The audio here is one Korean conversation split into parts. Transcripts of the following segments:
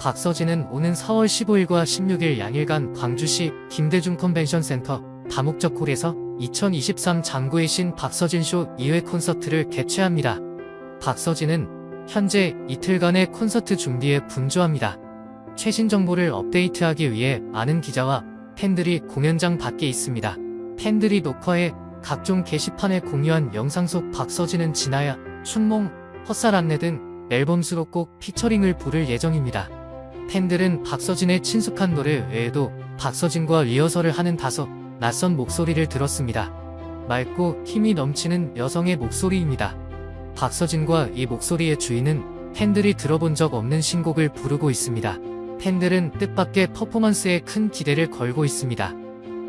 박서진은 오는 4월 15일과 16일 양일간 광주시 김대중 컨벤션 센터 다목적 홀에서 2023 장구의 신 박서진 쇼 2회 콘서트를 개최합니다. 박서진은 현재 이틀간의 콘서트 준비에 분주합니다. 최신 정보를 업데이트하기 위해 많은 기자와 팬들이 공연장 밖에 있습니다. 팬들이 녹화해 각종 게시판에 공유한 영상 속 박서진은 진아야, 춘몽, 헛살 안내 등 앨범 수록곡 피처링을 부를 예정입니다. 팬들은 박서진의 친숙한 노래 외에도 박서진과 리허설을 하는 다소 낯선 목소리를 들었습니다. 맑고 힘이 넘치는 여성의 목소리입니다. 박서진과 이 목소리의 주인은 팬들이 들어본 적 없는 신곡을 부르고 있습니다. 팬들은 뜻밖의 퍼포먼스에 큰 기대를 걸고 있습니다.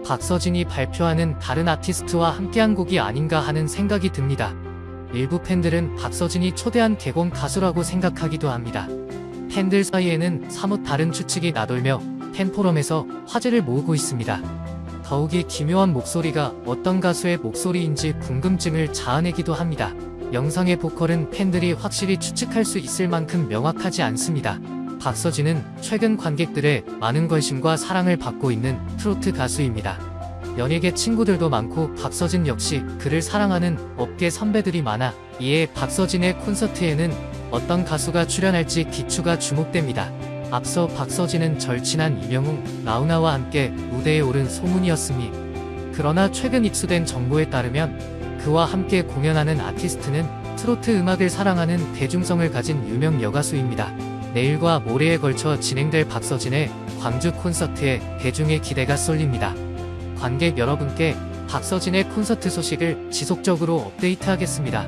박서진이 발표하는 다른 아티스트와 함께한 곡이 아닌가 하는 생각이 듭니다. 일부 팬들은 박서진이 초대한 개공 가수라고 생각하기도 합니다. 팬들 사이에는 사뭇 다른 추측이 나돌며 팬포럼에서 화제를 모으고 있습니다. 더욱이 기묘한 목소리가 어떤 가수의 목소리인지 궁금증을 자아내기도 합니다. 영상의 보컬은 팬들이 확실히 추측할 수 있을 만큼 명확하지 않습니다. 박서진은 최근 관객들의 많은 관심과 사랑을 받고 있는 트로트 가수입니다. 연예계 친구들도 많고 박서진 역시 그를 사랑하는 업계 선배들이 많아 이에 박서진의 콘서트에는 어떤 가수가 출연할지 기추가 주목됩니다. 앞서 박서진은 절친한 이명웅, 라우나와 함께 무대에 오른 소문이었으니 그러나 최근 입수된 정보에 따르면 그와 함께 공연하는 아티스트는 트로트 음악을 사랑하는 대중성을 가진 유명 여가수입니다. 내일과 모레에 걸쳐 진행될 박서진의 광주 콘서트에 대중의 기대가 쏠립니다. 관객 여러분께 박서진의 콘서트 소식을 지속적으로 업데이트하겠습니다.